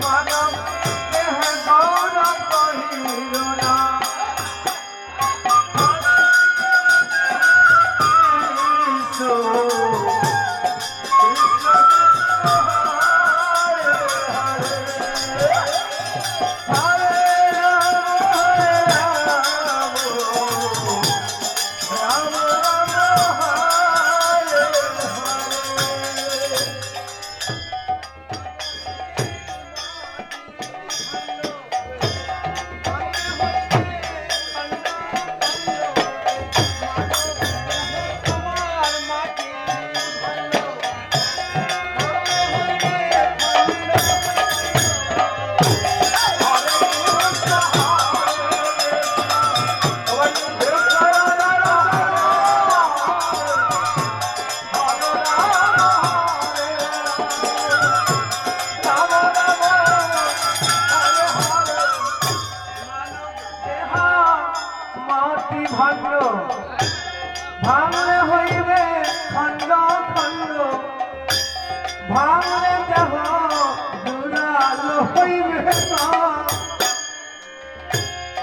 માનવ દેહ ગૌરવ કહી રોના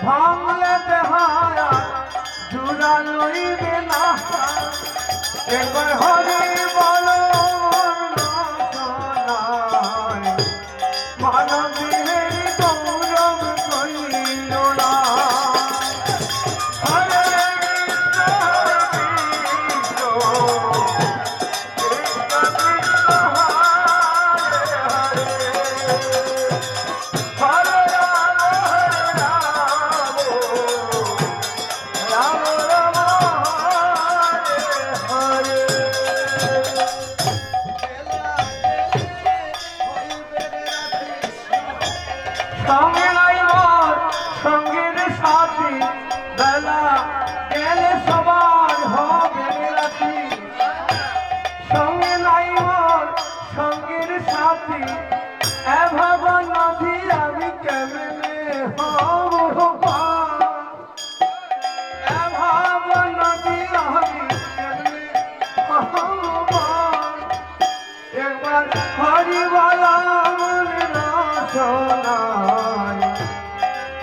ভাঙলে দেহায়া জুড়া লইবে না একবার হরি বলো Alright.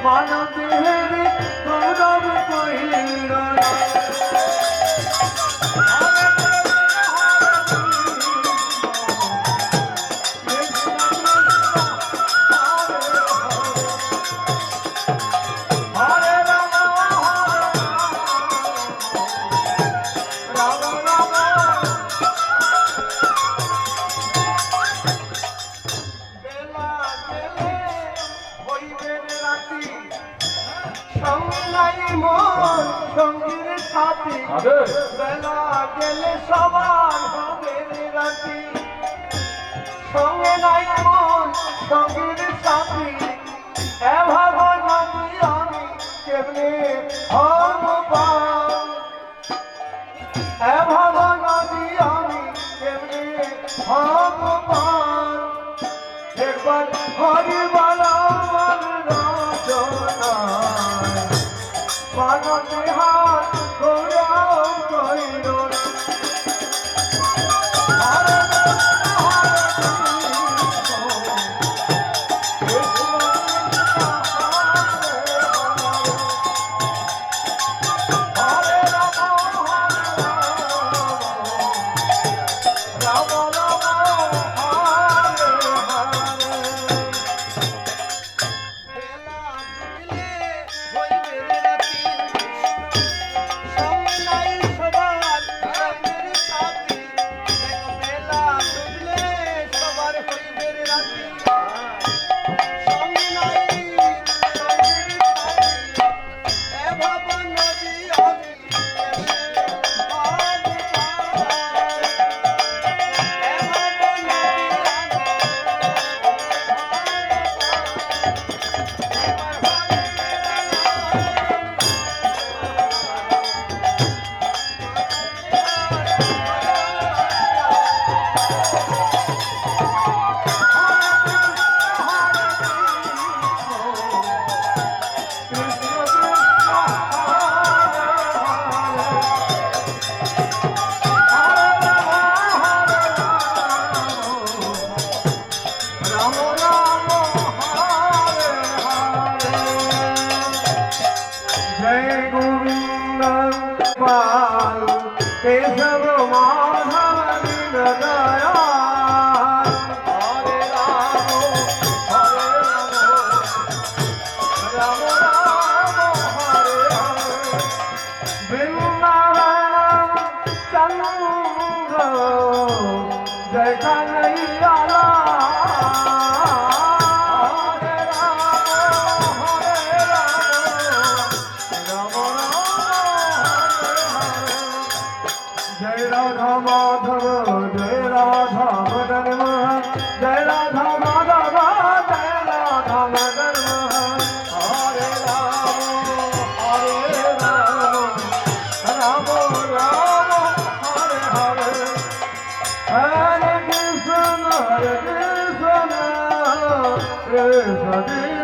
মানবের গৌরব কহিল মন সঙ্গীর সাথী বেলা গেলে সবার হবে রাতি সঙ্গে নাই মন সঙ্গীর সাথী এভাবে নামি আমি কেমনে হব এভাবে নামি আমি কেমনে হব একবার হরিবার হাত গৌরব করিল। গোপাল কেশব Hare Krishna, मरे हरे रु हरे कृष्ण कृष्ण